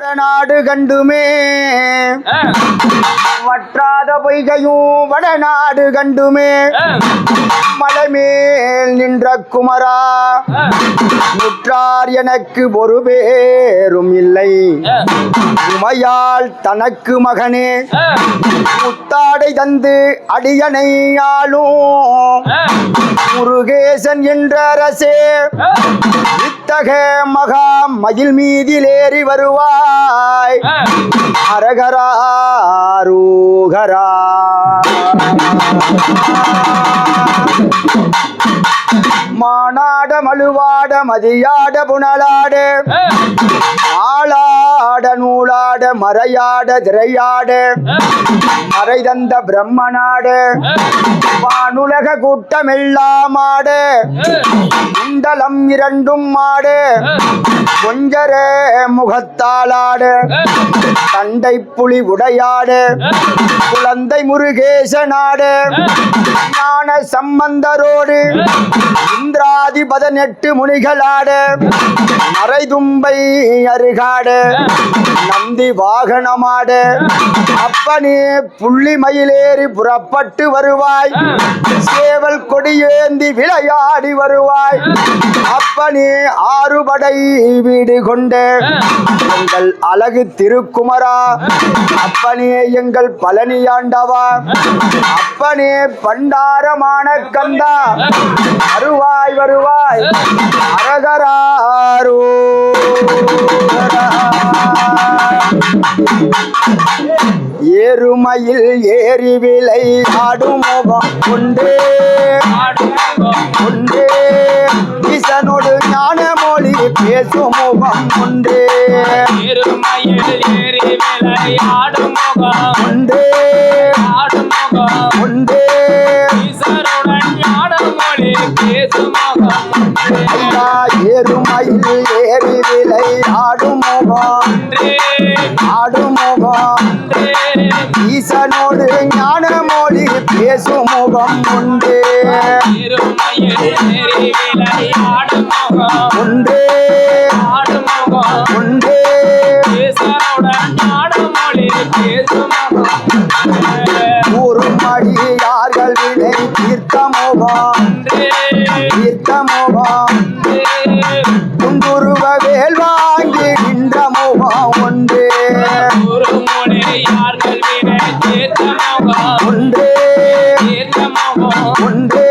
நாடு கண்டுமே. வற்றாத பொய்கையும் வடநாடு கண்டுமே. மலைமேல் நின்ற குமரா முற்றார் எனக்கு ஒரு பேரும் இல்லை. உமையால் தனக்கு மகனே முத்தாடை தந்து அடியனை ஆளும். முருகேசன் என்ற அரசே இத்தக மகா மயில் மீதிலேறி வருவாய் அரகராரூகரா மானாட மழுவாட மதியாட புனலாட. ஆளாட நூலாட மறையாட திரையாட. மறை தந்த பிரம்மனாட. வானுலக கூட்டமெல்லாம் ஆட. குண்டலம் இரண்டும் ஆட. கொஞ்சரே முகத்தாளாடு தண்டை புலி உடையாடு. குழந்தை முருகேசனாட ஞான சம்பந்தரோடு இந்திராதி பதினெட்டு முனிகளாடு மறைதும்பை அருகாடு. நந்தி வாகனமாட அப்பனே புள்ளி மயிலேறி புறப்பட்டு வருவாய். சேவல் கொடியேந்தி விளையாடி வருவாய். அப்பனே ஆறுபடை வீடு கொண்டு எங்கள் அழகு திருக்குமரா. அப்பனே எங்கள் பழனி ஆண்டவா. அப்பனே பண்டாரமான கந்தா. வருவாய் வருவாய். அரகராரோ எருமையில் ஏறி விலை ஆடும் முகம் உண்டு. உண்டு. ஈசனோடு ஞான மொழி பேசும் முகம் உண்டு. இருமையில் ஏறி ஏறி விலை ஆடும் முகம் ஆடும் முகம் ஈசனோடு ஞான மொழி பேசும் முகம் உண்டு. உண்டு உண்டு கூறும்படி யார்கள் வினை தீர்த்த முகம் தீர்த்த முகம் முகம்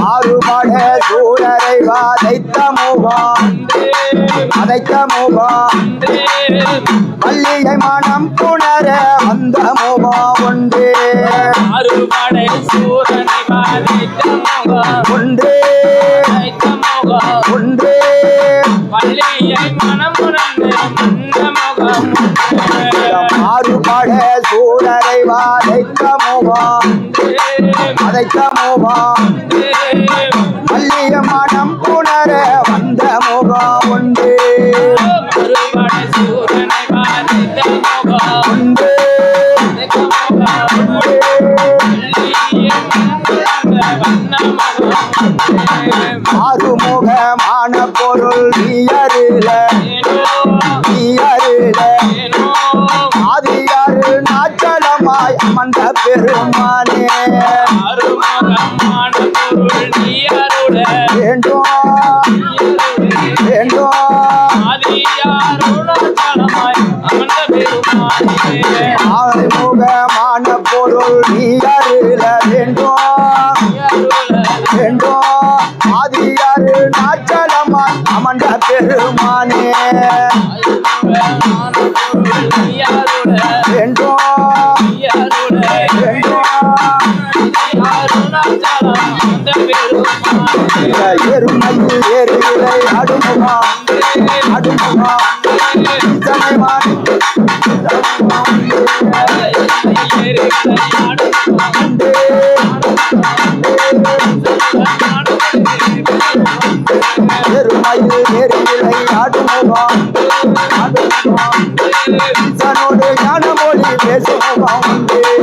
மாறுபட சூழரை வாதைத்த முகம் அதைத்த முகம் மல்லிகை மனம் புணர வந்த முகம் உண்டு உண்டு உண்டு இந்த மனம் சூழரை முகம் அதைத்த முகம் மல்லிய மனம் புணர வந்த முகா உண்டு. மாறுமுகமான பொருள் நீயர் நாச்சலமாய் அமர்ந்த பெருமானே. வேண்டும். வேண்டும். ஆறுமுகமான பொருள் நீ அருள வேண்டும். வேண்டும். ஆதியாறு நாச்சலமாய் அமர்ந்த பெருமானே. வேண்டும் இந்த எருமையில் ஏறுகிறை அடுமுகம் அடுமுகம் இத்தனைவான் எருமையில்